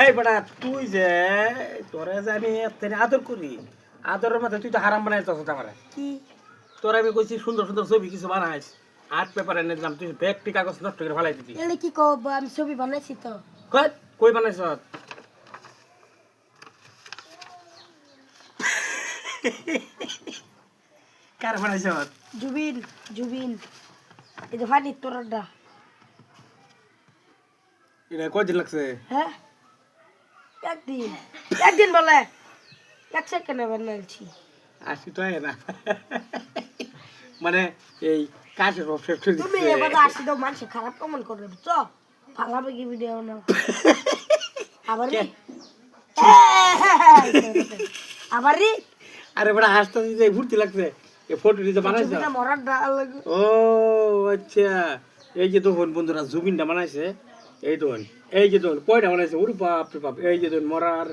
এই বেটা তুই যে তোরে যে আমি আদর করি আদরের মধ্যে তুই তো হারাম বানাই তো আমার। কি? তোর আমি কইছি সুন্দর সুন্দর ছবি কিছু বানাইস আর্ট পেপার এনে দিলাম তুই ব্যাগটি কাগজ নষ্ট করে ফেলাই দিতি এলে কি কব আমি ছবি বানাইছি তো। কই কই বানাইছ? কার বানাইছ? জুবিন জুবিন। এই যে ফানি তোরটা। এটা কয়দিন লাগছে? হ্যাঁ? একদিন একদিন বলে এক সেকেন্ডে বানাইছি আসি তো না। মানে এই কাজের অবসর তুমি এবার আসি তো মানুষ খারাপ করবে বুঝছ ভালো কি ভিডিও না? আবার আবার আরে বড় হাসতে দিতে লাগছে। এই ফটো দিতে বানাইছ। ও আচ্ছা। এই যে তখন বন্ধুরা জুবিনটা বানাইছে এই ধরুন এই যে ধরুন কয়টা বানাইছে ওরে বাপ রে বাপ এই যে ধরুন মরার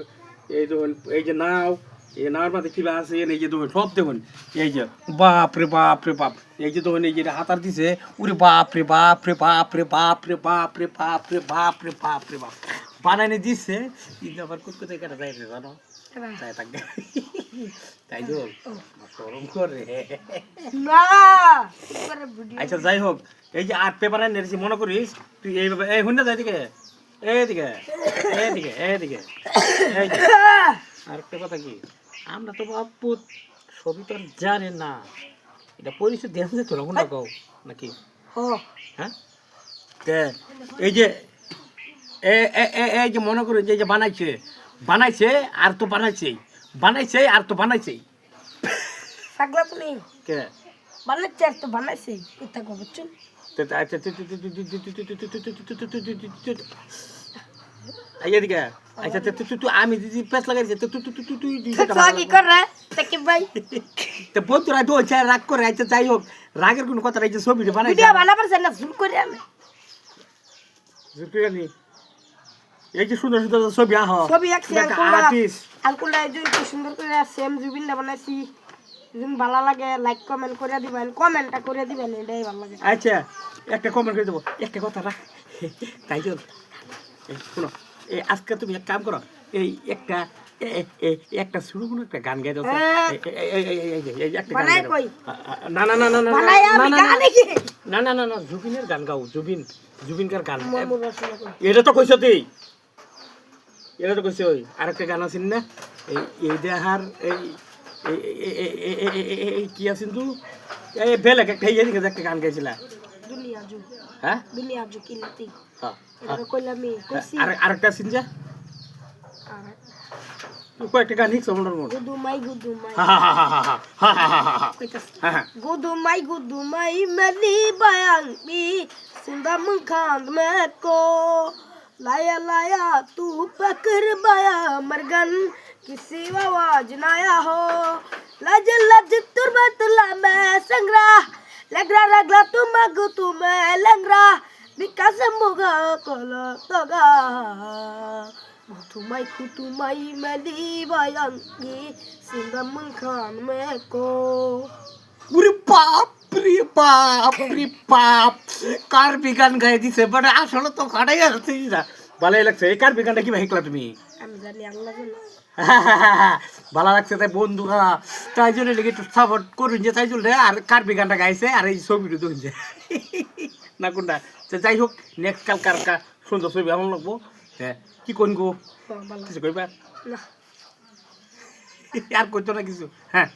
এই ধরুন এই যে নাও এই নাওয়ার মাথায় কী আছে এই যে ধরুন সব দেখুন এই যে বাপ রে বাপ রে বাপ এই যে ধরুন এই যে হাতার দিছে ওরে বাপ রে বাপ রে বাপ রে বাপ রে বাপ রে বাপ রে বাপ রে বাপ রে বাপ বানাইনে দিচ্ছে কিন্তু আবার কোথায় কেটে যায় জানো? তাই থাকবে তাই তো। সরম করে। না আচ্ছা যাই হোক। এই যে আর্ট পেপার এনেছি মনে করিস? তুই এইভাবে এই শুনে যাই দিকে। এইদিকে এইদিকে এইদিকে এই যে। আরেকটা কথা কি? আমরা তো বাপু সবই তো জানে না। এটা পরিচয় যে তোরা কোনটা কও নাকি? ও। হ্যাঁ? এই যে এই যে মনে করি যে যে বানাইছে বানাইছে আর তো বানাইছেই বানাইছে আর তো বানাইছেই থাকলা তুমি কে বানাইছে আর তো বানাইছে এটা এদিকে আচ্ছা তুই আমি দিদি পেস লাগাইছে তুই তুই তুই তুই তুই তুই কি করে তাকে ভাই তো বন্ধুরা চাই রাগ করে আচ্ছা যাই হোক রাগের কোনো কথা নাই যে ছবিটা বানাই ভিডিও বানাবার না জুম করে আমি এই যে সুন্দর সুন্দর ছবি আহ ছবি আর্টিস্ট আঙ্কুলরা এই যে সুন্দর করে সেম বানাইছি যদি ভালো লাগে লাইক কমেন্ট করে দিবেন কমেন্টটা করে দিবেন এটাই ভালো লাগে আচ্ছা একটা কমেন্ট করে দেবো একটা কথা রাখ তাই চল এই শোনো এই আজকে তুমি এক কাম করো এই একটা একটা শুরু কোনো একটা গান গাই দাও। হ্যাঁ। না না না না না না, না, না, না, না না না না জুবিনের গান গাও জুবিন জুবিনকার গান এটা তো কইছ তুই এটা তো কইছে ওই আরেকটা গান আছেন না এই এই দেহার এই কি আছেন তু এই বেলেগ একটা ইয়ে দিকে একটা গান গাইছিলা হ্যাঁ আরেকটা আছেন যা কয়েকটা গান হিকস আমার মন গুদুমাই গুদুমাই গুদুমাই গুদুমাই মেলি বায়াং বি সিন্দা মুখান মেকো Laya laya, tuh pakai rebaya, margaan kisi bawa jenayah. Oh, laja-laja turba terlama, sanggrah, lagra-lagra tuh maggotu melekrah di kasem moga. Oh, kola toga, gotu maiku tuh main mali bayang ni, sementramu meko berupa. বাপ রে বাপ কার began গাই দিছে? But আসলে তো কাটাই আছে না। ভালোই লাগছে। এই কার বিগানটা কি ভাইকলা তুমি? ভালো লাগছে তাই বন্ধুরা তাই জন্য লেগে একটু সাপোর্ট করুন যে তাই জন্য আর কার বিগানটা গাইছে আর এই ছবিটা দেখুন যে। না কোনটা? তো যাই হোক নেক্সট কাল কার কা সুন্দর ছবি এমন লাগবো। হ্যাঁ কি করুন গো? কিছু কইবা? আর করতো না কিছু হ্যাঁ।